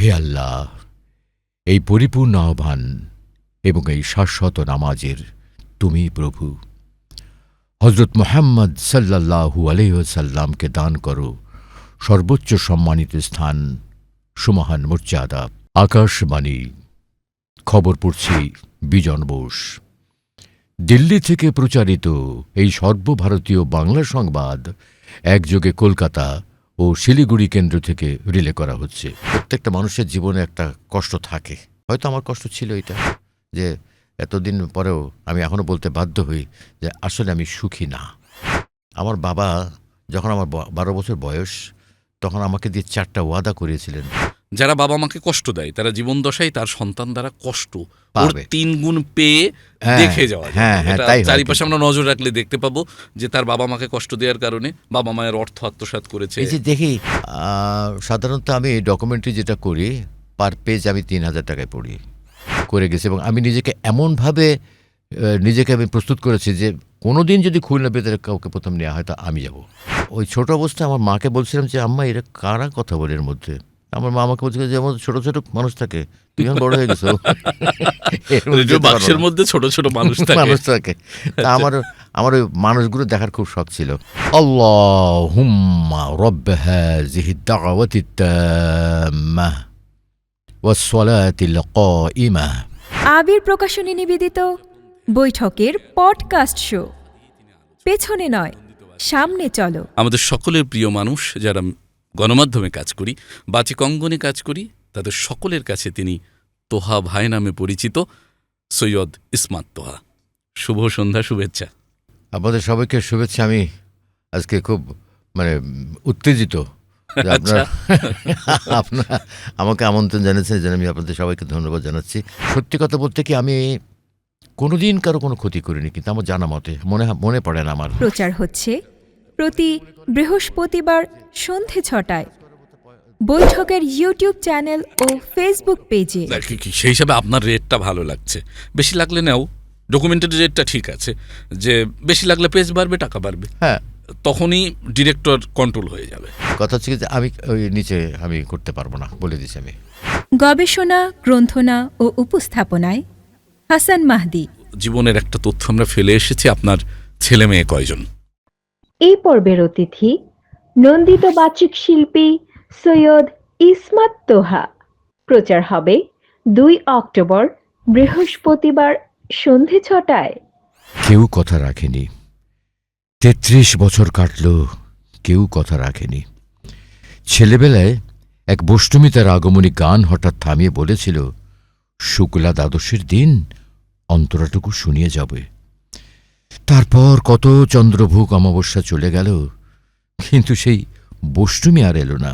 হে আল্লাহ, এই পরিপূর্ণ আহ্বান এবং এই শাশ্বত নামাজের তুমি প্রভু। হজরত মোহাম্মদ সাল্লাল্লাহু আলহ্লামকে দান করো। সর্বোচ্চ সম্মানিত স্থান, সুমহান মর্যাদা, আকাশবাণী। খবর পড়ছি বিজন বোস। দিল্লি থেকে প্রচারিত এই সর্বভারতীয় বাংলা সংবাদ একযোগে কলকাতা ও শিলিগুড়ি কেন্দ্র থেকে রিলে করা হচ্ছে। প্রত্যেকটা মানুষের জীবনে একটা কষ্ট থাকে। হয়তো আমার কষ্ট ছিল এটা, যে এতদিন পরেও আমি এখনও বলতে বাধ্য হই যে আসলে আমি সুখী না। আমার বাবা যখন আমার বারো বছর বয়স, তখন আমাকে দিয়ে চারটা ওয়াদা করিয়েছিলেন। যারা বাবা মাকে কষ্ট দেয় তারা জীবন দশায় তার সন্তান দ্বারা কষ্ট ওর তিন গুণ পেয়ে হ্যাঁ, দেখে যাওয়া হ্যাঁ, হ্যাঁ, তাই চারিপাশে আমরা নজর রাখলে দেখতে পাবো যে তার বাবা মাকে কষ্ট দেওয়ার কারণে বাবা মায়ের অর্থ আত্মসাৎ করেছে। এই যে দেখি সাধারণত আমি ডকুমেন্টারি যেটা করি পার পেজ আমি তিন হাজার টাকায় পড়ি করে গেছি এবং আমি নিজেকে এমনভাবে নিজেকে আমি প্রস্তুত করেছি যে কোনো দিন যদি খুলনা পেতে কাউকে প্রথম নেওয়া হয় তা আমি যাব। ওই ছোট অবস্থায় আমার মাকে বলছিলাম যে আম্মা এরা কারা কথা বলে এর মধ্যে? আমার মা আমাকে বলছে যে আমার ছোট ছোট মানুষ থাকে। তুই এখন বড় হয়ে গেছো বাক্সের মধ্যে ছোট ছোট মানুষ মানুষ থাকে। তা আচ্ছা। আমার আমার ওই মানুষগুলো দেখার খুব শখ ছিল। আল্লাহ হুম্মা রব আবির প্রকাশনী নিবেদিত বৈঠকের পডকাস্ট শো। পেছনে নয় সামনে চলো। আমাদের সকলের প্রিয় মানুষ যারা গণমাধ্যমে কাজ করি বাচিক অঙ্গনে কাজ করি তাদের সকলের কাছে তিনি তোহা ভাই নামে পরিচিত সৈয়দ ইসমাত তোহা। শুভ সন্ধ্যা শুভেচ্ছা। আপনাদের সবাইকে শুভেচ্ছা। আমি আজকে খুব মানে উত্তেজিত যে আপনারা আপনারা আমাকে আমন্ত্রণ জানিয়েছেন যেন আমি আপনাদের সবাইকে ধন্যবাদ জানাচ্ছি। সত্যি কথা বলতে কি আমি কোনোদিন কারও কোনো ক্ষতি করিনি কিন্তু আমার জানা মতে মনে মনে পড়ে না আমার। প্রচার হচ্ছে প্রতি বৃহস্পতিবার সন্ধে ছটায়। বৈঠকের ইউটিউব চ্যানেল ও ফেসবুক পেজে। না, কি- কি- সেই হিসাবে আপনার রেটটা ভালো লাগছে। বেশি লাগলে নাও ডকুমেন্টারি রেটটা ঠিক আছে। যে বেশি লাগলে পেজ বাড়বে টাকা বাড়বে। হ্যাঁ। তখনই ডিরেক্টর কন্ট্রোল হয়ে যাবে। কথা হচ্ছে যে আমি ওই নিচে আমি করতে পারব না বলে দিচ্ছি আমি। গবেষণা গ্রন্থনা ও উপস্থাপনায় হাসান মাহদি। জীবনের একটা তথ্য আমরা ফেলে এসেছি আপনার ছেলে মেয়ে কয়জন? এই পর্বের অতিথি নন্দিত বাচিক শিল্পী সৈয়দ ইসমাত তোহা। প্রচার হবে দুই অক্টোবর, বৃহস্পতিবার সন্ধে ছটায়। কেউ কথা রাখেনি। তেত্রিশ বছর কাটল, কেউ কথা রাখেনি। ছেলেবেলায় এক বষ্টমী আগমনী গান হঠাৎ থামিয়ে বলেছিল, শুক্লা দ্বাদশের দিন অন্তরাটুকু শুনিয়ে যাবে। তারপর কত চন্দ্রভোগ অমাবস্যা চলে গেল কিন্তু সেই বষ্টুমি আর এলো না।